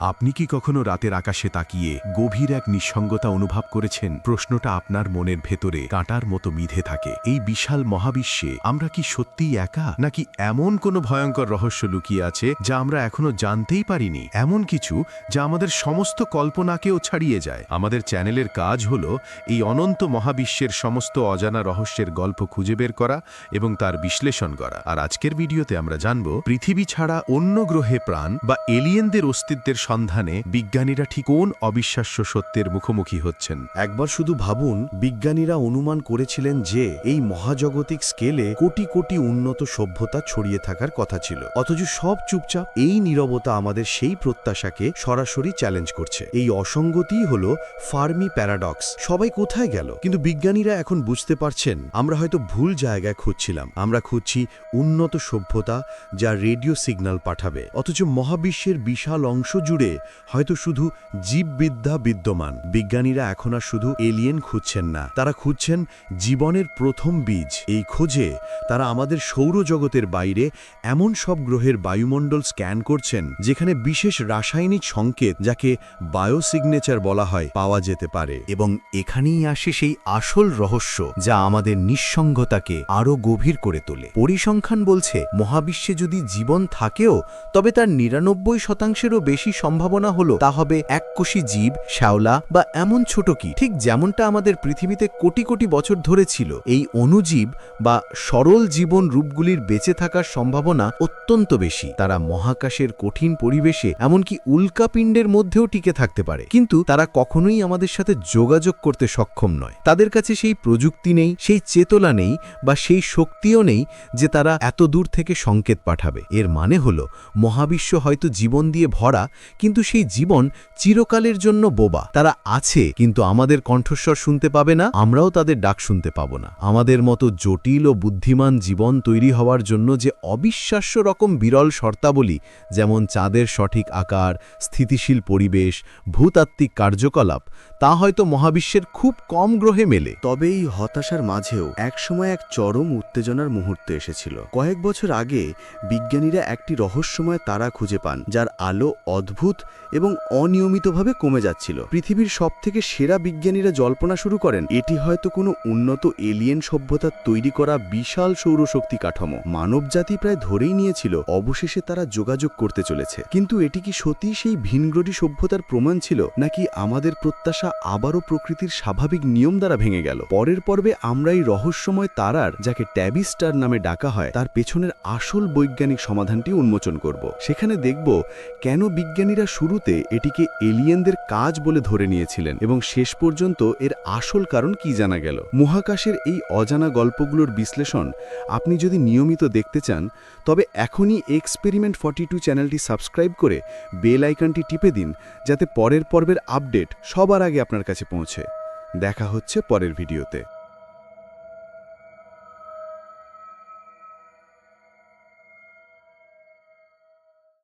আপনি কি কখনো রাতের আকাশে তাকিয়ে গভীর এক নিঃসঙ্গতা অনুভব করেছেন? প্রশ্নটা আপনার মনের ভেতরে কাঁটার মতো মিধে থাকে। এই বিশাল মহাবিশ্বে আমরা কি সত্যিই একা? নাকি এমন কোনো ভয়ঙ্কর রহস্য লুকিয়ে আছে যা আমরা এখনও জানতেই পারিনি? এমন কিছু যা আমাদের সমস্ত কল্পনাকেও ছাড়িয়ে যায়। আমাদের চ্যানেলের কাজ হল এই অনন্ত মহাবিশ্বের সমস্ত অজানা রহস্যের গল্প খুঁজে বের করা এবং তার বিশ্লেষণ করা। আর আজকের ভিডিওতে আমরা জানব, পৃথিবী ছাড়া অন্য গ্রহে প্রাণ বা এলিয়েনদের অস্তিত্বের সন্ধানে বিজ্ঞানীরা ঠিক কোন অবিশ্বাস্য সত্যের মুখোমুখি হচ্ছেন? একবার শুধু ভাবুন, বিজ্ঞানীরা অনুমান করেছিলেন যে এই মহাজাগতিক স্কেলে কোটি কোটি উন্নত সভ্যতা ছড়িয়ে থাকার কথা ছিল। অথচ সব চুপচাপ এই নীরবতা আমাদের সেই প্রত্যাশাকে সরাসরি চ্যালেঞ্জ করছে। এই অসঙ্গতিই হল ফার্মি প্যারাডক্স। সবাই কোথায় গেল? কিন্তু বিজ্ঞানীরা এখন বুঝতে পারছেন, আমরা হয়তো ভুল জায়গায় খুঁজছিলাম। আমরা খুঁজছি উন্নত সভ্যতা যা রেডিও সিগন্যাল পাঠাবে। অথচ মহাবিশ্বের বিশাল অংশ জুড়ে হয়তো শুধু জীববিদ্যা বিদ্যমান। বিজ্ঞানীরা এখন আর শুধু এলিয়েন খুঁজছেন না। তারা খুঁজছেন জীবনের প্রথম বীজ। এই খোঁজে তারা আমাদের সৌরজগতের বাইরে এমন সব গ্রহের বায়ুমণ্ডল স্ক্যান করছেন, যেখানে বিশেষ রাসায়নিক সংকেত, যাকে বায়োসিগনেচার বলা হয়, পাওয়া যেতে পারে। এবং এখানেই আসে সেই আসল রহস্য, যা আমাদের নিঃসঙ্গতাকে আরও গভীর করে তোলে। পরিসংখ্যান বলছে, মহাবিশ্বে যদি জীবন থাকেও, তবে তার নিরানব্বই শতাংশেরও বেশি সম্ভাবনা হলো, তা হবে এককোষী জীব, শ্যাওলা বা এমন ছোট কি ঠিক যেমনটা আমাদের পৃথিবীতে কোটি কোটি বছর ধরে ছিল, এই অণুজীব বা সরল জীবন রূপগুলির বেঁচে থাকার সম্ভাবনা অত্যন্ত বেশি। তারা মহাকাশের কঠিন পরিবেশে, এমনকি উল্কাপিণ্ডের মধ্যেও টিকে থাকতে পারে। কিন্তু তারা কখনোই আমাদের সাথে যোগাযোগ করতে সক্ষম নয়। তাদের কাছে সেই প্রযুক্তি নেই, সেই চেতনা নেই বা সেই শক্তিও নেই যে তারা এত দূর থেকে সংকেত পাঠাবে। এর মানে হল, মহাবিশ্ব হয়তো জীবন দিয়ে ভরা কিন্তু সেই জীবন চিরকালের জন্য বোবা। তারা আছে, কিন্তু আমাদের কণ্ঠস্বর শুনতে পাবে না, আমরাও তাদের ডাক শুনতে পাব না। আমাদের মতো জটিল ও বুদ্ধিমান জীবন তৈরি হওয়ার জন্য যে অবিশ্বাস্য রকম বিরল শর্তাবলী, যেমন চাঁদের সঠিক আকার, স্থিতিশীল পরিবেশ, ভূতাত্ত্বিক কার্যকলাপ, তা হয়তো মহাবিশ্বের খুব কম গ্রহে মেলে। তবে এই হতাশার মাঝেও একসময় এক চরম উত্তেজনার মুহূর্ত এসেছিল। কয়েক বছর আগে বিজ্ঞানীরা একটি রহস্যময় তারা খুঁজে পান, যার আলো অদ্ভুত এবং অনিয়মিতভাবে কমে যাচ্ছিল। পৃথিবীর সবথেকে সেরা বিজ্ঞানীরা জল্পনা শুরু করেন, এটি হয়তো কোনো উন্নত এলিয়েন সভ্যতার তৈরি করা বিশাল সৌরশক্তি কাঠামো। মানবজাতি প্রায় ধরেই নিয়েছিল, অবশেষে তারা যোগাযোগ করতে চলেছে। কিন্তু এটি কি সত্যি সেই ভিনগ্রহী সভ্যতার প্রমাণ ছিল, নাকি আমাদের প্রত্যাশা আবারও প্রকৃতির স্বাভাবিক নিয়ম দ্বারা ভেঙে গেল? পরের পর্বে আমরা এই রহস্যময় তারার, যাকে ট্যাবি স্টার নামে ডাকা হয়, তার পেছনের আসল বৈজ্ঞানিক সমাধানটি উন্মোচন করব। সেখানে দেখব, কেন বিজ্ঞানীরা শুরুতে এটিকে এলিয়েনদের কাজ বলে ধরে নিয়েছিলেন এবং শেষ পর্যন্ত এর আসল কারণ কি জানা গেল? মহাকাশের এই অজানা গল্পগুলোর বিশ্লেষণ আপনি যদি নিয়মিত দেখতে চান, তবে এখনই এক্সপেরিমেন্ট ফর্টি চ্যানেলটি সাবস্ক্রাইব করে বেল আইকনটি টিপে দিন যাতে পরের পর্বের আপডেট সবার আগে আপনার কাছে পৌঁছে। দেখা হচ্ছে পরের ভিডিওতে।